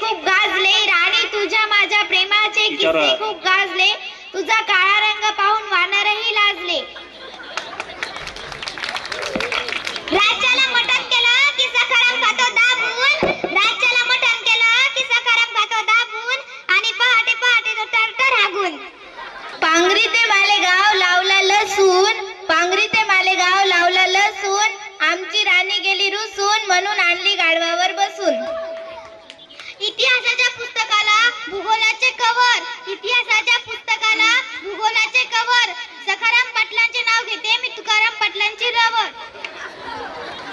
खूप गाजले राणी तुझ्या माझ्या प्रेमाचे. किस्से खूप गाजले तुझा काळा रंग पाहून वानरही लाजले राज्याला मटण केलं की सखाराम खातो दाबून. राज्याला मटण केलं की सखाराम खातो दाबून. आणि पहाटे पहाटे तो टरटर हागून. पांगरी ते मालेगाव लावला लसूण. पांगरी ते मालेगाव लावला लसूण. आमची राणी गेली रुसून म्हणून आणली गाढवावर बसून इतिहासाच्या पुस्तकाला भूगोलाचे कवर इतिहासाच्या पुस्तकाला भूगोलाचे कवर सखाराम पाटलांचे नाव घेते मी तुकाराम पाटलांची रवर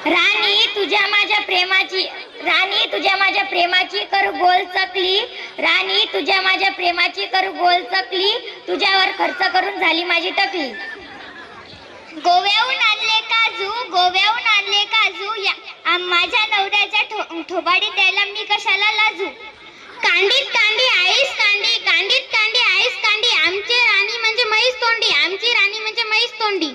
राणी तुझ्या माझ्या प्रेमाची राणी तुझ्या माझ्या प्रेमाची कर गोल चकली. राणी तुझ्या माझ्या प्रेमाची कर गोल चकली. तुझ्यावर खर्च करून झाली माझी टकली. गोव्याहून आणले काजू गोव्याहून आणले काजू. या माझ्या नवऱ्याच्या ठो द्यायला मी कशाला लाजू? कांडीत कांडी आईस कांडी कांडीत कांडी आईस कांडी आमची राणी म्हणजे म्हैस तोंडी आमची राणी म्हणजे म्हैस तोंडी.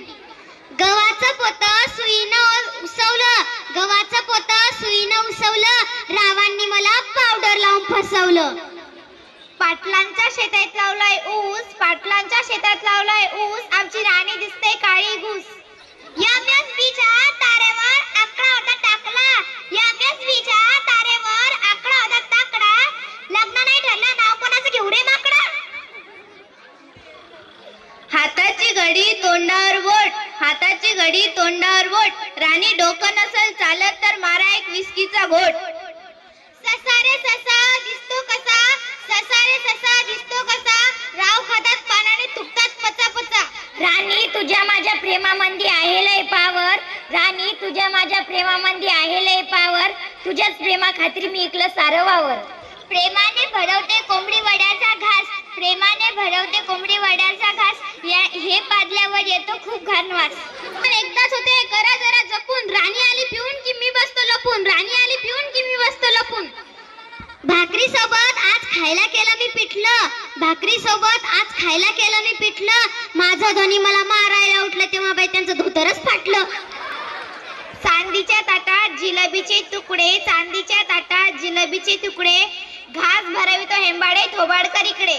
गव्हाचं पोत सुईनं उसवलं गव्हाचं पोत सुईनं उसवलं रावांनी मला पावडर लावून फसवलं. पाटलांच्या शेतात लावलाय ऊस पाटलांच्या शेतात लावलाय ऊस आमची राणी दिसते काळी घुस. यशस्वीच्या तारेवर आकडा होता राणी डोकं नसल चालत तर मारा एक विस्कीचा घोट. ससा रे ससा दिसतो कसा? ससा रे ससा दिसतो कसा? राव खातात पानाने तुटतात पचा पचा राणी तुझ्या माझ्या प्रेमामंदी आहे लय पावर. राणी तुझ्या माझ्या प्रेमामंदी आहे लय पावर. तुझ्याच प्रेमा खात्री मी इकलं सारं वावर. प्रेमाने भरवते कोंबडी वड्याचा घास. प्रेमाने भरवते कोंबडी वड्याचा घास. या हे पादल्यावर येतो खूप घाण वास पण एकदाच होते करा जरा जपून. राणी आली पिऊन की मी बसतो लपून? राणी आली पिऊन की मी बसतो लपून? भाकरी सोबत आज खायला केलं मी पिठलं. भाकरी सोबत आज खायला केलं मी पिठलं. माझं ध्वनी मला मारायला उठलं तेव्हा बाई त्यांचं धोतरच फाटलं. चांदीच्या ताटात जिलेबीचे तुकडे चांदीच्या ताटात जिलेबीचे तुकडे. घास भरवितो हेंबाडे थोबाडकर इकडे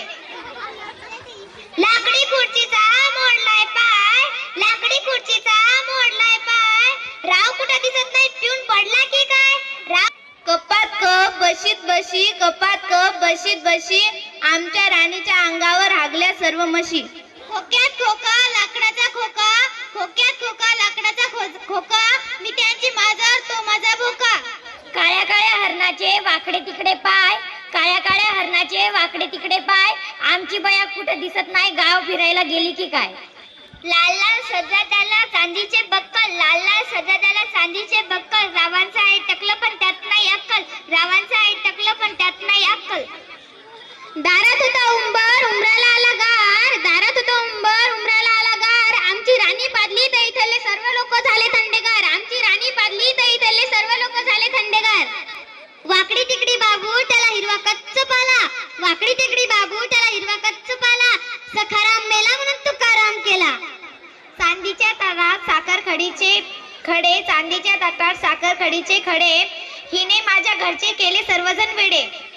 लाकडी खुर्चीचा मोडलाय पाय लाकडी खुर्चीचा मोडलाय पाय राव कुठं दिसत नाही पिऊन पडला की काय राव कपात कप बशीत बशी कपात कप बशीत बशी आमच्या राणीच्या अंगावर हागल्या सर्व मशी खोक्यात खोका लाकडाचा खोका खोक्यात खोका लाकडाचा खोका मी त्यांची माझा तो माझा भोका. काळ्या काळ्या हरणाचे वाकडे तिकडे पाय काळ्या काळ्या हरणाचे वाकडे तिकडे पाय आमची बया कुठं दिसत नाही गाव फिरायला गेली की काय? लाल लाल सजा त्याला चांदीचे बक्कल लाल लाल सजा त्याला चांदीचे बक्कल रावा आहे टकलं पण त्यात नाही अक्कल रावांचं आहे टकलं पण त्यात नाही अक्कल दारात होता उंबर उमराला आला गार दारात होता उंबर उमराला आला गार आमची राणी पादली तर इथले सर्व लोक झाले थंडेगार. आमची राणी पादली तर इथले सर्व लोक झाले थंडेगार. वाकडी तिकडी बाबू त्याला हिरवा कच्च पाला. वाकडी तिकडी बाबू त्याला हिरवा कच्च पाला. सखाराम मेला म्हणून तुकाराम केला. चांदीच्या तागात साखर खडीचे खडे चांदीच्या ताटात साखर खडीचे खडे. हिने माझ्या घरचे केले सर्वजण वेडे.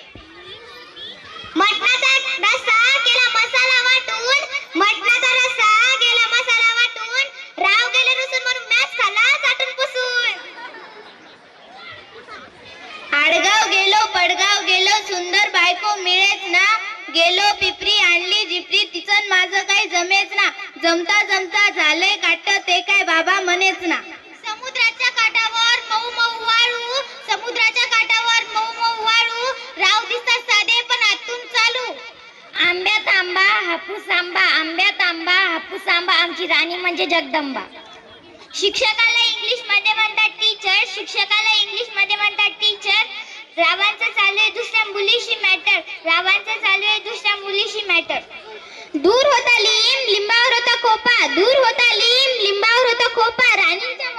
मटणाचा रस्सा केला मसाला वाटून मटणाचा रस्सा मसाला वाटून राव गेले रुसून म्हणून मॅच खाल्ला चाटून पुसून. आडगाव गेलो पडगाव गेलो सुंदर बायको मिळेच ना. गेलो पिपरी आणली जिपरी तिचं माझं काही जमेच ना. जमता आंब्यात आंबा हापूस आंबा आंब्यात आंबा हापूस आंबा आमची राणी म्हणजे जगदंबा. शिक्षकाला इंग्लिशमध्ये म्हणतात टीचर शिक्षकाला इंग्लिशमध्ये म्हणतात टीचर रावांचं चालू आहे दुसऱ्या मुलीशी मॅटर रावांचं चालू आहे दुसऱ्या मुलीशी मॅटर दूर होता लिंब लिंबावर होता खोपा दूर होता लिंब लिंबावर होता खोपा राणीच्या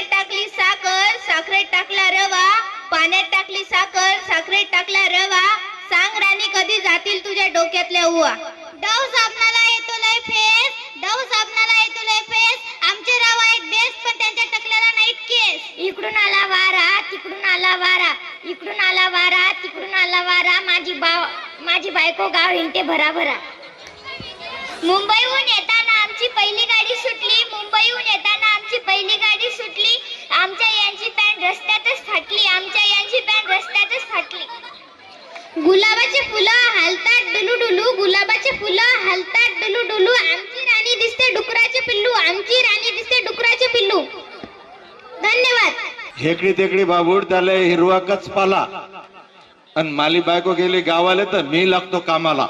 पाण्यात टाकली साखर साखरेत टाकला रवा. पाण्यात टाकली साखर साखरेत टाकला रवा. सांग राणी कधी जातील तुझ्या डोक्यातल्या उवा? डव साबणाला येतो लय फेस. डव साबणाला येतो लय फेस. आमचे रवा आहेत बेस्ट पण त्यांच्या टकल्याला नाहीत केस. इकडून आला वारा तिकडून आला वारा. इकडून आला वारा तिकडून आला वारा. माझी बाव माझी बायको गाव हिंडते भरा भरा मुंबईहून येताना आमची पहिली गाडी सुटली. मुंबईहून येताना आमची पहिली गाडी आमच्या यांची पॅन्ट रस्त्यातच फाटली आमच्या यांची पॅन्ट रस्त्यातच फाटली. गुलाबाचे फुलं हालतात डुलू डुलू गुलाबाचे फुलं हालतात डुलू डुलू आमची राणी दिसते डुकराचे पिल्लू आमची राणी दिसते डुकराचे पिल्लू. धन्यवाद. हेकडी तेकडी बाबूड त्याला हिरवा कच पाला आणि माली बायको गेली गावाला तर मी लागतो कामाला.